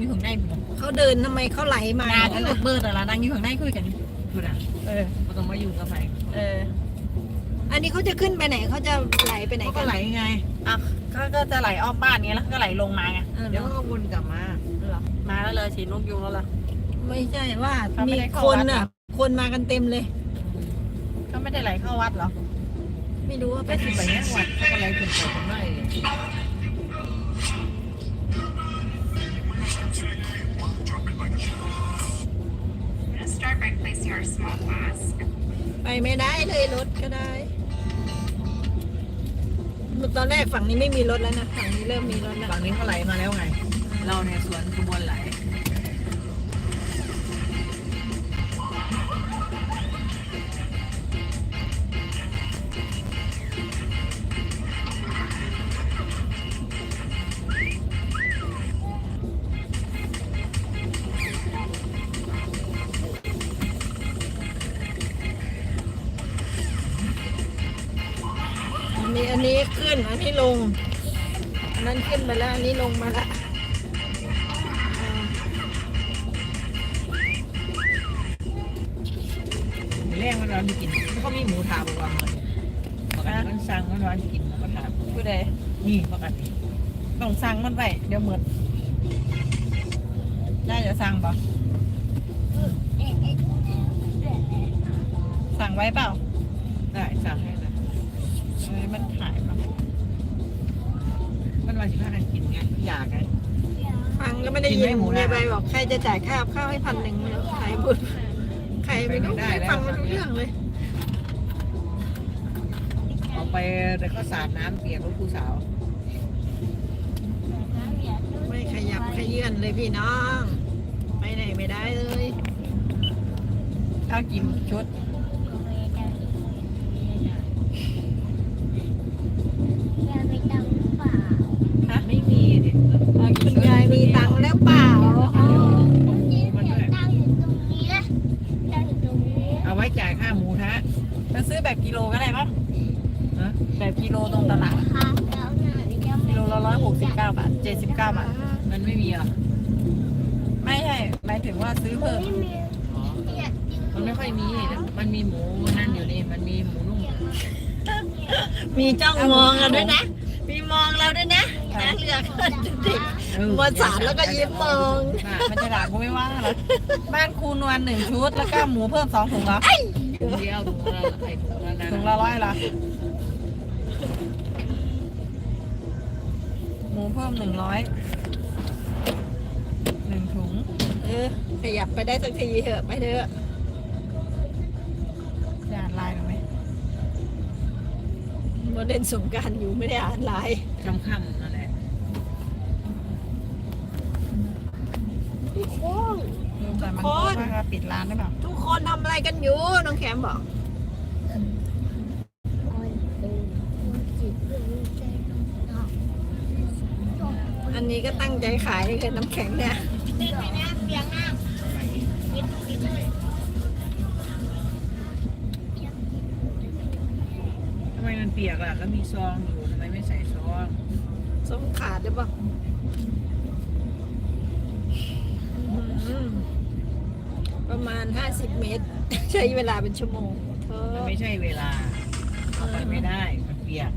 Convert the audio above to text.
อยู่ข้างในพุ่นน่ะเขาเดินทำไมเขาไหลมานาก็หลุดเบิดอะล่ะนั่งอยู่ข้างในคุยกันคุณอะเออมันต้องมาอยู่กับใครเออ อันนี้เขาจะขึ้นไปไหนเขาจะไหลไปไหนเขากัก็นไหลไงอะก็ก็จะไหลอ้อมบ้านไงแล้วก็ไหลลงมาไงเออเดี๋ยวเขาก็วนกลับมาเหรอมาแล้วเลยฉีดนกยุงแล้วล่ะ ไม่ใช่ว่าเขาไม่มีได้เข้าคนวัดอะ คนมากันเต็มเลย ก็ไม่ได้ไหลเข้าวัดเหรอไม่รู้ว่าไปไปที่ที่ไหไปนแง่วัดเขาก็ไหลขึ้นไปกันได้ ไปไม่ได้เลยรถก็ได้ ตอนแรกฝั่งนี้ไม่มีรถแล้วนะ ฝั่งนี้เริ่มมีรถแล้ว ฝั่งนี้เขาไหลมาแล้วไง เราในสวนขบวน นนี้อันนี้ขึ้น อันนี้ลง อันนั้นขึ้นไปแล้ว อันนี้ลงมาละอ่าแรกมันร้อนกินเขามีหมูทาบวางเลยปกติมันสั่งมันร้อนกินหมูกระทะผู้ใดนี่ปกติต้องสั่งมันไปเดี๋ยวหมดได้จะสั่งปะสั่งไว้เปล่า ได้สั่งให้นะ เอ้ย มันหายปะมันวันสิบห้านากินไงอยากไง ฟังก็ไม่ได้กินยิไม่นหมูนะ ยายใบบอกใครจะจ่ายค่าข้าวให้พันหนึ่งแล้วใครพูดใครไม่รู้ไม่ได้ไม่แล้วฟังไม่รู้เรื่องเลย ออกไปแต่ก็สาดน้ำเปียกลูกผู้สาว ไม่ขยับขยื่นเลยพี่น้อง ไปไหนไม่ได้เลยข้าวกินชุด แบบกิโลก็ได้ปะฮะแบบกิโลตรงตลาด กิโลละร้อยหกสิบเก้าบาทเจ็ดสิบเก้าบาทมันไม่มีเหรอะไม่ใช่หมายถึงว่าซื้อเพิ่มมันไม่ค่อยมีนะมันมีหมูนั่นอยู่นี่มันมีหมูนุ่มมีจ้องมองเราด้วยนะ มีมองเราด้วยนะนะเรือก็ติดเออมาสารแล้วก็ยิ้มมองน่ะมันจะด่ากูไม่ว่าหรอกบ้านครูนวลหนึ่งชุดแล้วก็หมูเพิ่มสองถุงเหรอ ถุงเดียวถุงละไอ้ถุงละนั้นถุงละร้อยเหรอหมูเพิ่มหนึ่งร้อยหนึ่งถุง เออขยับไปได้สักทีเถอะไปเถอะจะอ่านไลน์หรือไหมโมเดลสงกรารอยู่ไม่ได้อ่านไลน์ค่ำๆนั่นแหละลืม แต่มันพูดว่าปิดร้านได้เปล่าทุกคนทำอะไรกันอยู่ น้องแคมบอก อันนี้ก็ตั้งใจขายเลยน้ำแข็งเนี่ย ทำไมมันเปียกล่ะ แล้วมีซองอยู่ทำไมไม่ใส่ซอง ส้มขาดหรือเปล่าอืม ประมาณ 50 เมตร ใช้เวลาเป็นชั่วโมงเธอมันไม่ใช่เวลาเอาไปไม่ได้ มันเปียก